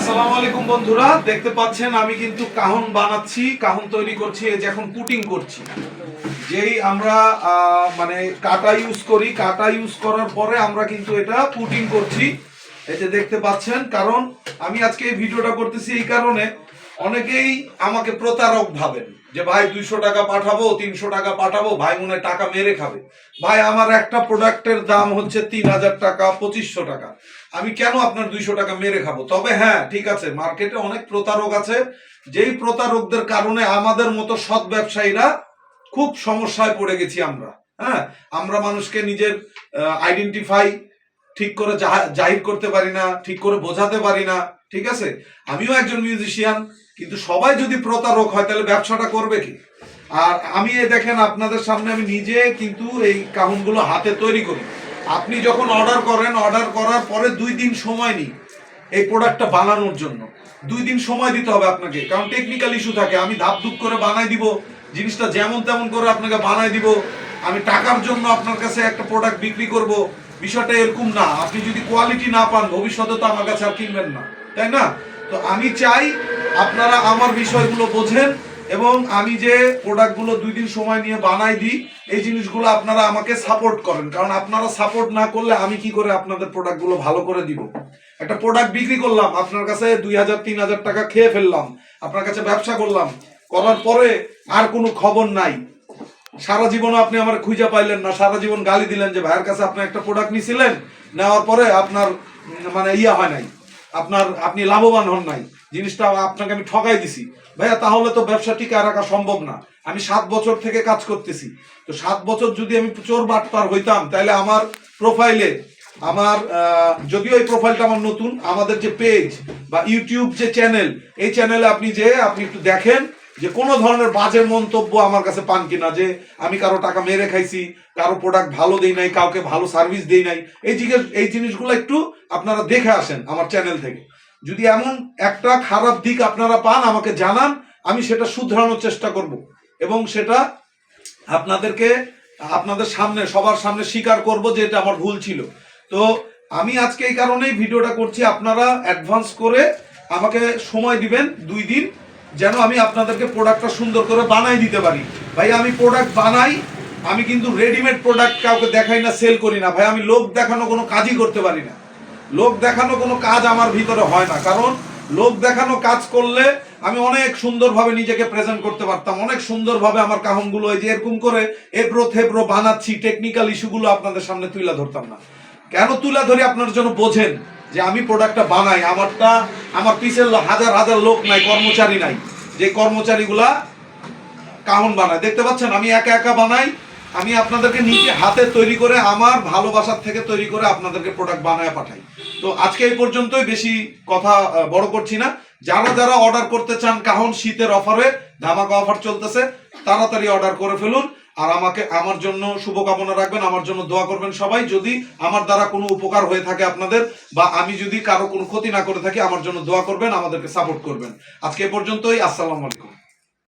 আসসালামু আলাইকুম বন্ধুরা, দেখতে পাচ্ছেন আমি কিন্তু কাহন বানাচ্ছি, কাহন তৈরি করছি, এই যে এখন পুটিং করছি। যেই আমরা মানে কাটা ইউজ করি, কাটা ইউজ করার পরে আমরা কিন্তু এটা পুটিং করছি। এই যে দেখতে পাচ্ছেন, কারণ আমি আজকে এই ভিডিওটা করতেছি এই কারণে অনেকেই আমাকে প্রতারক ভাবেন যে, ভাই, দুইশো টাকা পাঠাবো, তিনশো টাকা পাঠাবো, ভাই মনে টাকা মেরে খাবে। ভাই, আমার একটা প্রোডাক্টের দাম হচ্ছে তিন হাজার টাকা, পঁচিশশো টাকা। আমি কেন আপনার দুইশো টাকা মেরে খাব? তবে হ্যাঁ ঠিক আছে, মার্কেটে অনেক প্রতারক আছে। যেই প্রতারকদের কারণে আমাদের মতো সৎ ব্যবসায়ীরা খুব সমস্যায় পড়ে গেছি আমরা। হ্যাঁ আমরা মানুষকে নিজের আইডেন্টিফাই ঠিক করে জাহা- জাহির করতে পারি না, ঠিক করে বোঝাতে পারি না, ঠিক আছে? আমিও একজন মিউজিশিয়ান কিন্তু সবাই যদি প্রতারক হয়, তাহলে ব্যবসাটা করবে কি? আর আমি এই দেখেন, আপনাদের সামনে আমি নিজে কিন্তু এই কাহুনগুলো হাতে তৈরি করি। আপনি যখন অর্ডার করেন অর্ডার করার পরে দুই দিন সময় নিই এই প্রোডাক্টটা বানানোর জন্য। দুই দিন সময় দিতে হবে আপনাকে, কারণ টেকনিক্যাল ইস্যু থাকে। আমি ধাপ ধুপ করে বানাই দিব, জিনিসটা যেমন তেমন করে আপনাকে বানাই দিব। আমি টাকার জন্য আপনার কাছে একটা প্রোডাক্ট বিক্রি করব বিষয়টা এরকম না। আপনি যদি কোয়ালিটি না পান, ভবিষ্যতে তো আমার কাছে আর কিনবেন না। তাই না? তো আমি চাই আপনারা আমার বিষয়গুলো বোঝেন এবং আমি যে প্রোডাক্টগুলো দুই দিন সময় নিয়ে বানাই দিই, এই জিনিসগুলো আপনারা আমাকে সাপোর্ট করেন। কারণ আপনারা সাপোর্ট না করলে আমি কি করে আপনাদের প্রোডাক্টগুলো ভালো করে দিব? একটা প্রোডাক্ট বিক্রি করলাম, আপনার কাছে দুই হাজার, তিন হাজার টাকা খেয়ে ফেললাম, আপনার কাছে ব্যবসা করলাম, করার পরে আর কোনো খবর নাই। সারা জীবন আপনি আমার খুঁজে পাইলেন না, সারা জীবন গালি দিলেন যে ভাইয়ের কাছে আপনি একটা প্রোডাক্ট নিছিলেন, নেওয়ার পরে আপনার মানে ইয়া হয় নাই। আপনার, আপনি লাভবান হন নাই। জিনিসটা আপনাকে আমি ঠকাই দিছি। ভাইয়া, তাহলে তো ব্যবসা টিকায় রাখা সম্ভব না। আমি সাত বছর থেকে কাজ করতেছি। তো সাত বছর যদি আমি চোর বাটপার হইতাম, তাহলে আমার প্রোফাইলে আমার যদিও এই প্রোফাইলটা আমার নতুন, আমাদের যে পেজ বা ইউটিউব যে চ্যানেল এই চ্যানেলে আপনি যে, আপনি একটু দেখেন যে কোনো ধরনের বাজে মন্তব্য আমার কাছে পান কিনা, যে আমি কারও টাকা মেরে খাইছি, কারও প্রোডাক্ট ভালো দেই নাই, কাউকে ভালো সার্ভিস দেই নাই, এই জিনিস এই জিনিসগুলো একটু আপনারা দেখে আসেন আমার চ্যানেল থেকে। যদি এমন একটা খারাপ দিক আপনারা পান, আমাকে জানান, আমি সেটা শুধরানোর চেষ্টা করব। এবং সেটা আপনাদেরকে, আপনাদের সামনে, সবার সামনে স্বীকার করব যে এটা আমার ভুল ছিল। তো আমি আজকে এই কারণেই ভিডিওটা করছি, আপনারা অ্যাডভান্স করে আমাকে সময় দিবেন, দুই দিন। যেন আমি আপনাদেরকে প্রোডাক্টটা সুন্দর করে বানাই দিতে পারি। ভাই, আমি প্রোডাক্ট বানাই, আমি কিন্তু রেডিমেড প্রোডাক্ট কাউকে দেখাই না সেল করি না। ভাই, আমি লোক দেখানো কোনো কাজই করতে পারি না। লোক দেখানো কোনো কাজ আমার ভিতরে হয় না। কারণ লোক দেখানো কাজ করলে আমি অনেক সুন্দরভাবে নিজেকে প্রেজেন্ট করতে পারতাম। অনেক সুন্দরভাবে আমার কাহনগুলো এই যে এরকম করে এব্রো থেব্রো বানাচ্ছি টেকনিক্যাল ইস্যুগুলো আপনাদের সামনে তুলে ধরতাম না। কেন তুলে ধরি? আপনার জন্য বোঝেন। যে আমি প্রোডাক্টটা বানাই, আমারটা, আমার পিছের হাজার হাজার লোক নাই, কর্মচারী নাই। যে কর্মচারীগুলা কাহন বানায়। দেখতে পাচ্ছেন, আমি একা একা বানাই। আমি আপনাদেরকে নিজে হাতে তৈরি করে, আমার ভালোবাসার থেকে তৈরি করে আপনাদেরকে প্রোডাক্ট বানায় পাঠাই। তো আজকে এই পর্যন্তই, বেশি কথা বড় করছি না। যারা যারা অর্ডার করতে চান কাহন শীতের অফারে ধামাকা অফার চলতেছে, তাড়াতাড়ি অর্ডার করে ফেলুন। আর আমাকে আমার জন্য শুভকামনা রাখবেন, আমার জন্য দোয়া করবেন সবাই। যদি আমার দ্বারা কোনো উপকার হয়ে থাকে আপনাদের বা আমি যদি কারও কোনো ক্ষতি না করে থাকি, আমার জন্য দোয়া করবেন, আমাদেরকে সাপোর্ট করবেন। আজকে পর্যন্তই, আসসালামু আলাইকুম।